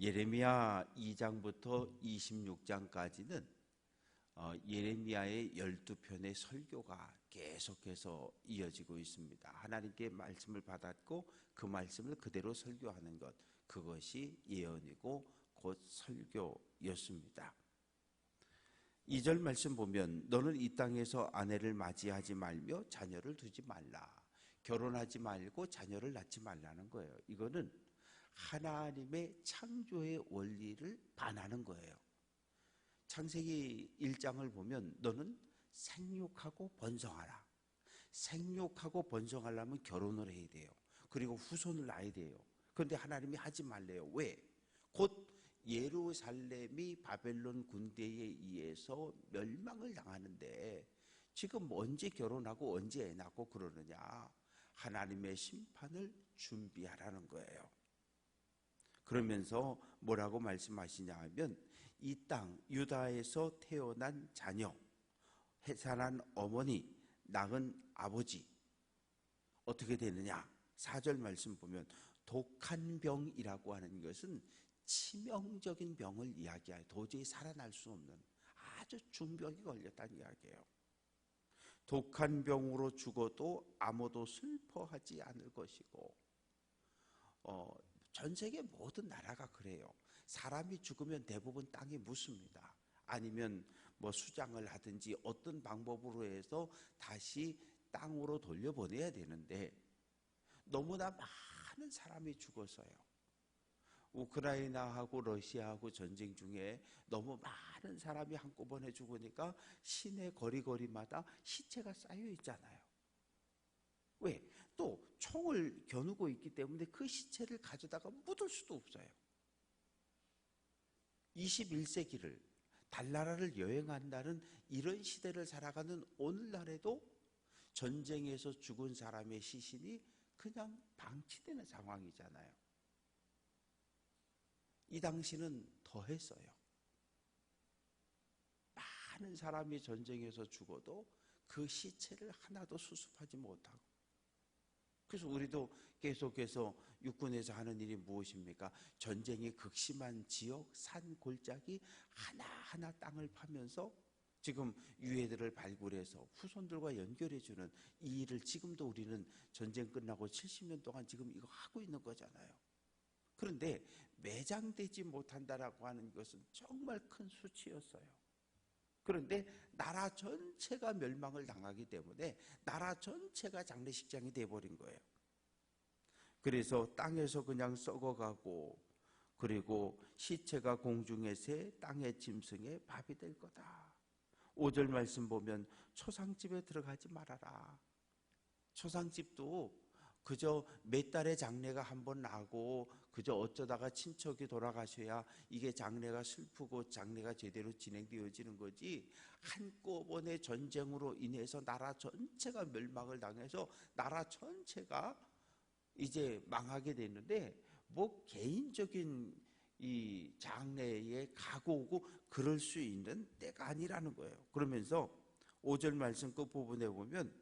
예레미야 2장부터 26장까지는 어, 예레미야의 12편의 설교가 계속해서 이어지고 있습니다. 하나님께 말씀을 받았고 그 말씀을 그대로 설교하는 것 그것이 예언이고 곧 설교였습니다. 2절 말씀 보면 너는 이 땅에서 아내를 맞이하지 말며 자녀를 두지 말라. 결혼하지 말고 자녀를 낳지 말라는 거예요. 이거는 하나님의 창조의 원리를 반하는 거예요. 창세기 1장을 보면 너는 생육하고 번성하라. 생육하고 번성하려면 결혼을 해야 돼요. 그리고 후손을 낳아야 돼요. 그런데 하나님이 하지 말래요. 왜? 곧 예루살렘이 바벨론 군대에 의해서 멸망을 당하는데 지금 언제 결혼하고 언제 애 낳고 그러느냐? 하나님의 심판을 준비하라는 거예요. 그러면서 뭐라고 말씀하시냐 하면 이 땅 유다에서 태어난 자녀 해산한 어머니 낳은 아버지 어떻게 되느냐? 4절 말씀 보면 독한 병이라고 하는 것은 치명적인 병을 이야기하여 도저히 살아날 수 없는 아주 중병이 걸렸다는 이야기예요. 독한 병으로 죽어도 아무도 슬퍼하지 않을 것이고 어, 전 세계 모든 나라가 그래요. 사람이 죽으면 대부분 땅이 묻습니다. 아니면 뭐 수장을 하든지 어떤 방법으로 해서 다시 땅으로 돌려보내야 되는데 너무나 많은 사람이 죽어서요. 우크라이나하고 러시아하고 전쟁 중에 너무 많은 사람이 한꺼번에 죽으니까 시내 거리거리마다 시체가 쌓여 있잖아요. 왜? 또 총을 겨누고 있기 때문에 그 시체를 가져다가 묻을 수도 없어요. 21세기를 달나라를 여행한다는 이런 시대를 살아가는 오늘날에도 전쟁에서 죽은 사람의 시신이 그냥 방치되는 상황이잖아요. 이 당시는 더했어요. 많은 사람이 전쟁에서 죽어도 그 시체를 하나도 수습하지 못하고 그래서 우리도 계속해서 육군에서 하는 일이 무엇입니까? 전쟁이 극심한 지역, 산 골짜기 하나하나 땅을 파면서 지금 유해들을 발굴해서 후손들과 연결해주는 이 일을 지금도 우리는 전쟁 끝나고 70년 동안 지금 이거 하고 있는 거잖아요. 그런데 매장되지 못한다라고 하는 것은 정말 큰 수치였어요. 그런데 나라 전체가 멸망을 당하기 때문에 나라 전체가 장례식장이 돼버린 거예요. 그래서 땅에서 그냥 썩어가고 그리고 시체가 공중에 새 땅의 짐승의 밥이 될 거다. 5절 말씀 보면 초상집에 들어가지 말아라. 초상집도 그저 몇 달의 장례가 한 번 나고 그저 어쩌다가 친척이 돌아가셔야 이게 장례가 슬프고 장례가 제대로 진행되어지는 거지 한꺼번에 전쟁으로 인해서 나라 전체가 멸망을 당해서 나라 전체가 이제 망하게 되는데 뭐 개인적인 이 장래에 가고 고 그럴 수 있는 때가 아니라는 거예요. 그러면서 5절 말씀 끝부분에 보면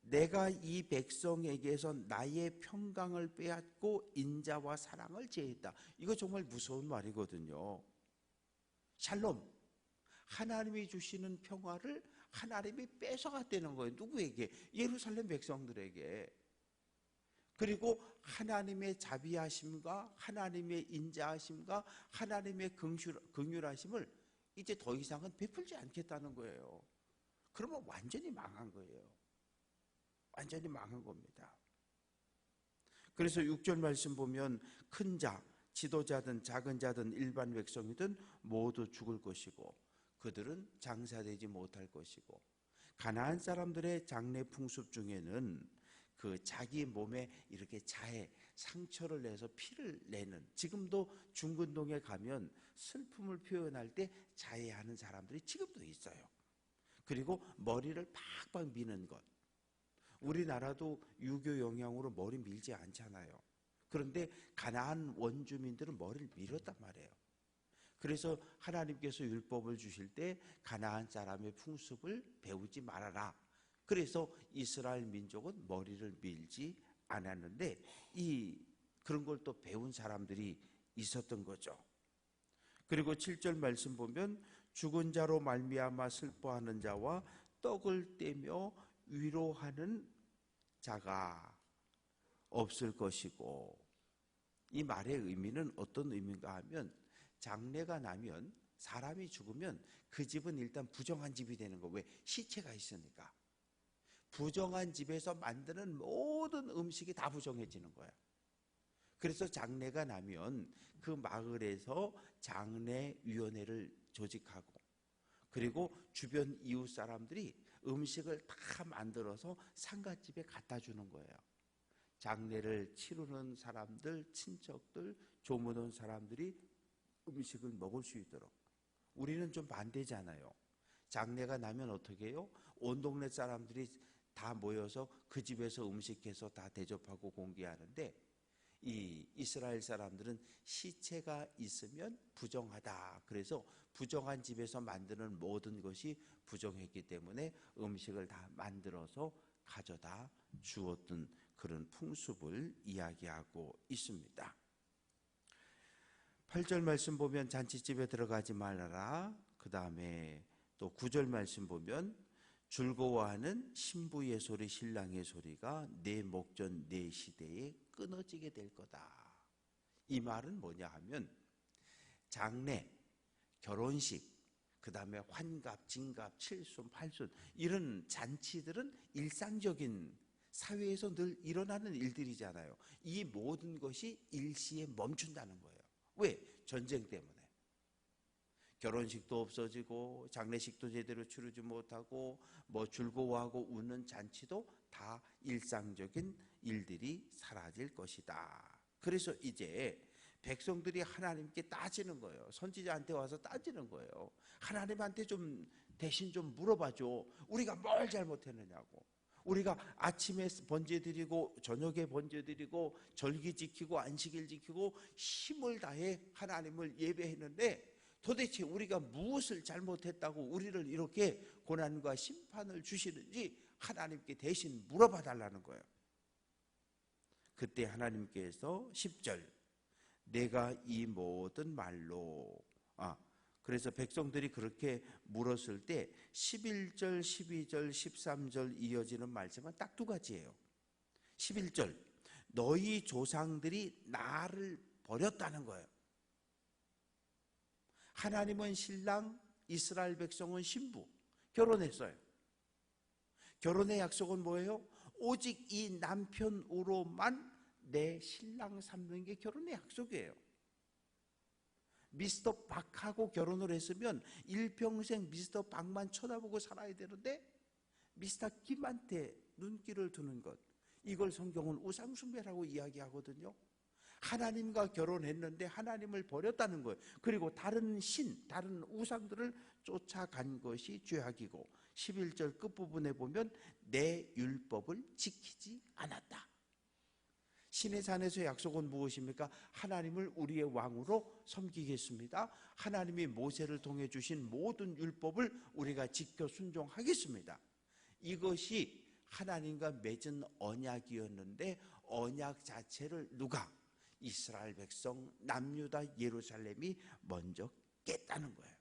내가 이 백성에게서 나의 평강을 빼앗고 인자와 사랑을 제했다. 이거 정말 무서운 말이거든요. 샬롬. 하나님이 주시는 평화를 하나님이 뺏어갔다는 거예요. 누구에게? 예루살렘 백성들에게. 그리고 하나님의 자비하심과 하나님의 인자하심과 하나님의 긍휼하심을 이제 더 이상은 베풀지 않겠다는 거예요. 그러면 완전히 망한 거예요. 완전히 망한 겁니다. 그래서 6절 말씀 보면 큰 자, 지도자든 작은 자든 일반 백성이든 모두 죽을 것이고 그들은 장사되지 못할 것이고 가나안 사람들의 장례 풍습 중에는 그 자기 몸에 이렇게 자해 상처를 내서 피를 내는 지금도 중근동에 가면 슬픔을 표현할 때 자해하는 사람들이 지금도 있어요. 그리고 머리를 팍팍 미는 것. 우리나라도 유교 영향으로 머리 밀지 않잖아요. 그런데 가나안 원주민들은 머리를 밀었단 말이에요. 그래서 하나님께서 율법을 주실 때 가나안 사람의 풍습을 배우지 말아라. 그래서 이스라엘 민족은 머리를 밀지 않았는데 이 그런 걸 또 배운 사람들이 있었던 거죠. 그리고 7절 말씀 보면 죽은 자로 말미암아 슬퍼하는 자와 떡을 떼며 위로하는 자가 없을 것이고 이 말의 의미는 어떤 의미인가 하면 장례가 나면 사람이 죽으면 그 집은 일단 부정한 집이 되는 거. 왜? 시체가 있으니까. 부정한 집에서 만드는 모든 음식이 다 부정해지는 거야. 그래서 장례가 나면 그 마을에서 장례위원회를 조직하고 그리고 주변 이웃 사람들이 음식을 다 만들어서 상갓집에 갖다 주는 거예요. 장례를 치르는 사람들, 친척들, 조문 온 사람들이 음식을 먹을 수 있도록. 우리는 좀 반대잖아요. 장례가 나면 어떻게 해요? 온 동네 사람들이 다 모여서 그 집에서 음식해서 다 대접하고 공개하는데 이 이스라엘 사람들은 시체가 있으면 부정하다. 그래서 부정한 집에서 만드는 모든 것이 부정했기 때문에 음식을 다 만들어서 가져다 주었던 그런 풍습을 이야기하고 있습니다. 8절 말씀 보면 잔치집에 들어가지 말아라. 그 다음에 또 9절 말씀 보면 즐거워하는 신부의 소리, 신랑의 소리가 내 목전, 내 시대에 끊어지게 될 거다. 이 말은 뭐냐 하면 장례, 결혼식, 그 다음에 환갑, 진갑, 칠순, 팔순 이런 잔치들은 일상적인 사회에서 늘 일어나는 일들이잖아요. 이 모든 것이 일시에 멈춘다는 거예요. 왜? 전쟁 때문에. 결혼식도 없어지고 장례식도 제대로 치르지 못하고 뭐 즐거워하고 웃는 잔치도 다 일상적인 일들이 사라질 것이다. 그래서 이제 백성들이 하나님께 따지는 거예요. 선지자한테 와서 따지는 거예요. 하나님한테 좀 대신 좀 물어봐줘. 우리가 뭘 잘못했느냐고. 우리가 아침에 번제 드리고 저녁에 번제 드리고 절기 지키고 안식일 지키고 힘을 다해 하나님을 예배했는데 도대체 우리가 무엇을 잘못했다고 우리를 이렇게 고난과 심판을 주시는지 하나님께 대신 물어봐 달라는 거예요. 그때 하나님께서 10절 내가 이 모든 말로 아 그래서 백성들이 그렇게 물었을 때 11절, 12절, 13절 이어지는 말씀은 딱 두 가지예요. 11절 너희 조상들이 나를 버렸다는 거예요. 하나님은 신랑, 이스라엘 백성은 신부. 결혼했어요. 결혼의 약속은 뭐예요? 오직 이 남편으로만 내 신랑 삼는 게 결혼의 약속이에요. 미스터 박하고 결혼을 했으면 일평생 미스터 박만 쳐다보고 살아야 되는데 미스터 김한테 눈길을 두는 것 이걸 성경은 우상숭배라고 이야기하거든요. 하나님과 결혼했는데 하나님을 버렸다는 거예요. 그리고 다른 신, 다른 우상들을 쫓아간 것이 죄악이고 11절 끝부분에 보면 내 율법을 지키지 않았다. 신의 산에서 약속은 무엇입니까? 하나님을 우리의 왕으로 섬기겠습니다. 하나님이 모세를 통해 주신 모든 율법을 우리가 지켜 순종하겠습니다. 이것이 하나님과 맺은 언약이었는데 언약 자체를 누가 이스라엘 백성 남유다 예루살렘이 먼저 깼다는 거예요.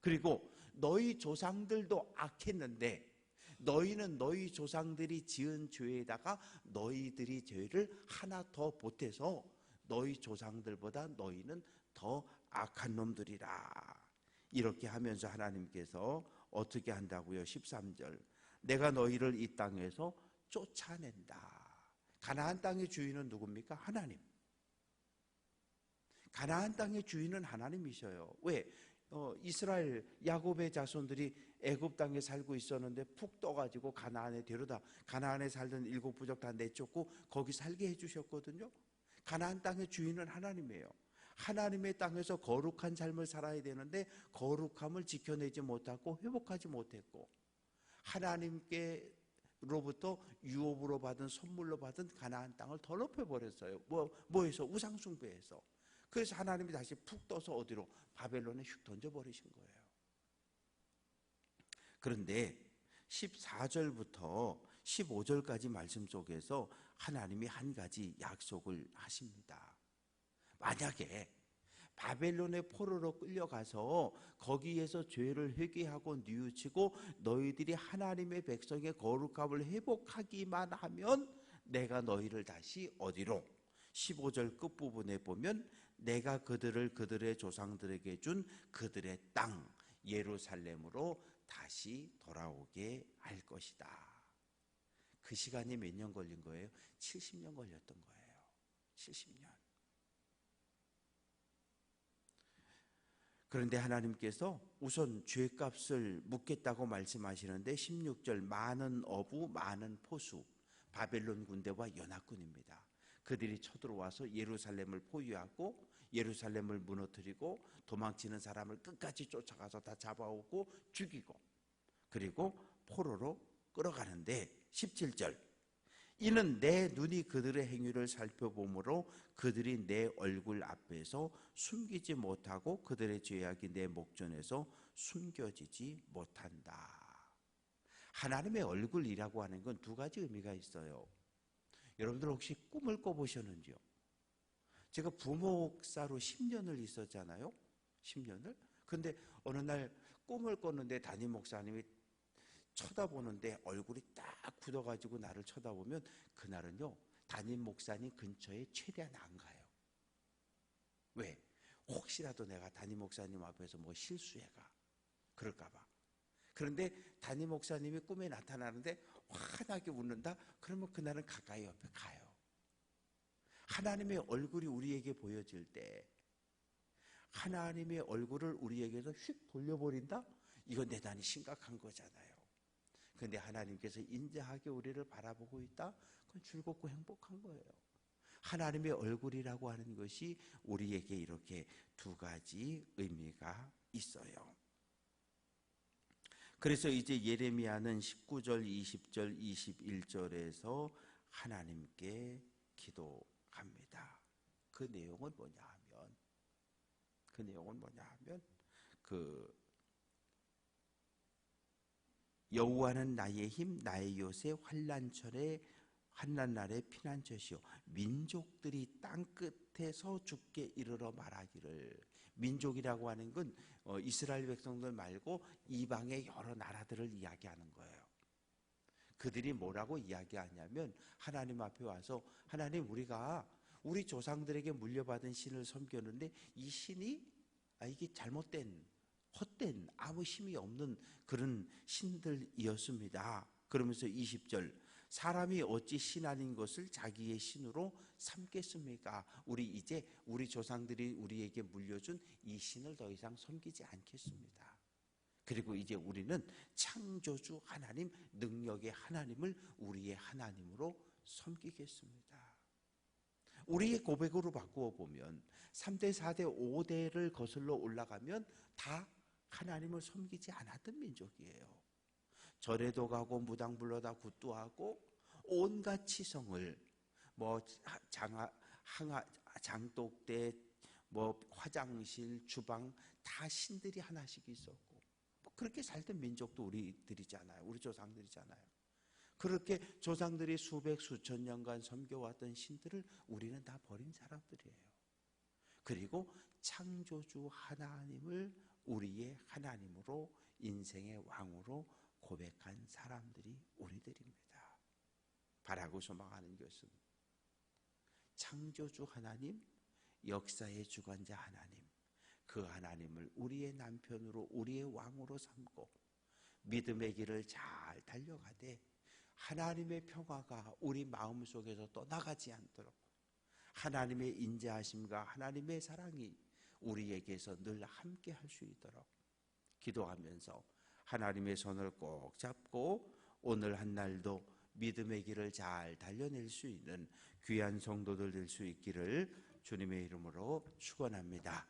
그리고 너희 조상들도 악했는데 너희는 너희 조상들이 지은 죄에다가 너희들이 죄를 하나 더 보태서 너희 조상들보다 너희는 더 악한 놈들이라. 이렇게 하면서 하나님께서 어떻게 한다고요? 13절. 내가 너희를 이 땅에서 쫓아낸다. 가나안 땅의 주인은 누굽니까? 하나님. 가나안 땅의 주인은 하나님이셔요. 왜? 어, 이스라엘 야곱의 자손들이 애굽 땅에 살고 있었는데 푹 떠가지고 가나안에 데려다 가나안에 살던 일곱 부족 다 내쫓고 거기 살게 해주셨거든요. 가나안 땅의 주인은 하나님이에요. 하나님의 땅에서 거룩한 삶을 살아야 되는데 거룩함을 지켜내지 못하고 회복하지 못했고 하나님께 로부터 유업으로 받은 선물로 받은 가나안 땅을 더럽혀 버렸어요. 뭐 뭐해서 우상 숭배해서. 그래서 하나님이 다시 푹 떠서 어디로 바벨론에 휙 던져 버리신 거예요. 그런데 14절부터 15절까지 말씀 속에서 하나님이 한 가지 약속을 하십니다. 만약에 바벨론의 포로로 끌려가서 거기에서 죄를 회개하고 뉘우치고 너희들이 하나님의 백성의 거룩함을 회복하기만 하면 내가 너희를 다시 어디로 15절 끝부분에 보면 내가 그들을 그들의 조상들에게 준 그들의 땅 예루살렘으로 다시 돌아오게 할 것이다. 그 시간이 몇 년 걸린 거예요? 70년 걸렸던 거예요. 70년. 그런데 하나님께서 우선 죄값을 묻겠다고 말씀하시는데 16절 많은 어부 많은 포수 바벨론 군대와 연합군입니다. 그들이 쳐들어와서 예루살렘을 포위하고 예루살렘을 무너뜨리고 도망치는 사람을 끝까지 쫓아가서 다 잡아오고 죽이고 그리고 포로로 끌어가는데 17절 이는 내 눈이 그들의 행위를 살펴보므로 그들이 내 얼굴 앞에서 숨기지 못하고 그들의 죄악이 내 목전에서 숨겨지지 못한다. 하나님의 얼굴이라고 하는 건 두 가지 의미가 있어요. 여러분들 혹시 꿈을 꿔보셨는지요? 제가 부목사로 10년을 있었잖아요. 10년을. 근데 어느 날 꿈을 꿨는데 담임 목사님이 쳐다보는데 얼굴이 딱 굳어가지고 나를 쳐다보면 그날은요 담임 목사님 근처에 최대한 안 가요. 왜? 혹시라도 내가 담임 목사님 앞에서 뭐 실수해가 그럴까봐. 그런데 담임 목사님이 꿈에 나타나는데 환하게 웃는다. 그러면 그날은 가까이 옆에 가요. 하나님의 얼굴이 우리에게 보여질 때 하나님의 얼굴을 우리에게서 휙 돌려버린다? 이건 대단히 심각한 거잖아요. 그런데 하나님께서 인자하게 우리를 바라보고 있다? 그건 즐겁고 행복한 거예요. 하나님의 얼굴이라고 하는 것이 우리에게 이렇게 두 가지 의미가 있어요. 그래서 이제 예레미야는 19절, 20절, 21절에서 하나님께 기도합니다. 그 내용은 뭐냐 하면 그 내용은 뭐냐 하면 그 여호와는 나의 힘 나의 요새 환란철에 환난날의 피난처시요 민족들이 땅 끝에서 죽게 이르러 말하기를 민족이라고 하는 건 어, 이스라엘 백성들 말고 이방의 여러 나라들을 이야기하는 거예요. 그들이 뭐라고 이야기하냐면 하나님 앞에 와서 하나님 우리가 우리 조상들에게 물려받은 신을 섬겼는데 이 신이 아 이게 잘못된 헛된 아무 힘이 없는 그런 신들이었습니다. 그러면서 20절 사람이 어찌 신 아닌 것을 자기의 신으로 삼겠습니까? 우리 이제 우리 조상들이 우리에게 물려준 이 신을 더 이상 섬기지 않겠습니다. 그리고 이제 우리는 창조주 하나님, 능력의 하나님을 우리의 하나님으로 섬기겠습니다. 우리의 고백으로 바꾸어 보면 3대, 4대, 5대를 거슬러 올라가면 다 하나님을 섬기지 않았던 민족이에요. 절에도 가고 무당 불러다 굿도하고 온갖 치성을 뭐 장하, 항하, 장독대, 뭐 화장실, 주방 다 신들이 하나씩 있었고 뭐 그렇게 살던 민족도 우리들이잖아요. 우리 조상들이잖아요. 그렇게 조상들이 수백 수천 년간 섬겨왔던 신들을 우리는 다 버린 사람들이에요. 그리고 창조주 하나님을 우리의 하나님으로 인생의 왕으로 고백한 사람들이 우리들입니다. 바라고 소망하는 것은 창조주 하나님, 역사의 주관자 하나님, 그 하나님을 우리의 남편으로 우리의 왕으로 삼고 믿음의 길을 잘 달려가되 하나님의 평화가 우리 마음 속에서 떠나가지 않도록 하나님의 인자하심과 하나님의 사랑이 우리에게서 늘 함께 할 수 있도록 기도하면서 하나님의 손을 꼭 잡고 오늘 한 날도 믿음의 길을 잘 달려낼 수 있는 귀한 성도들 될 수 있기를 주님의 이름으로 축원합니다.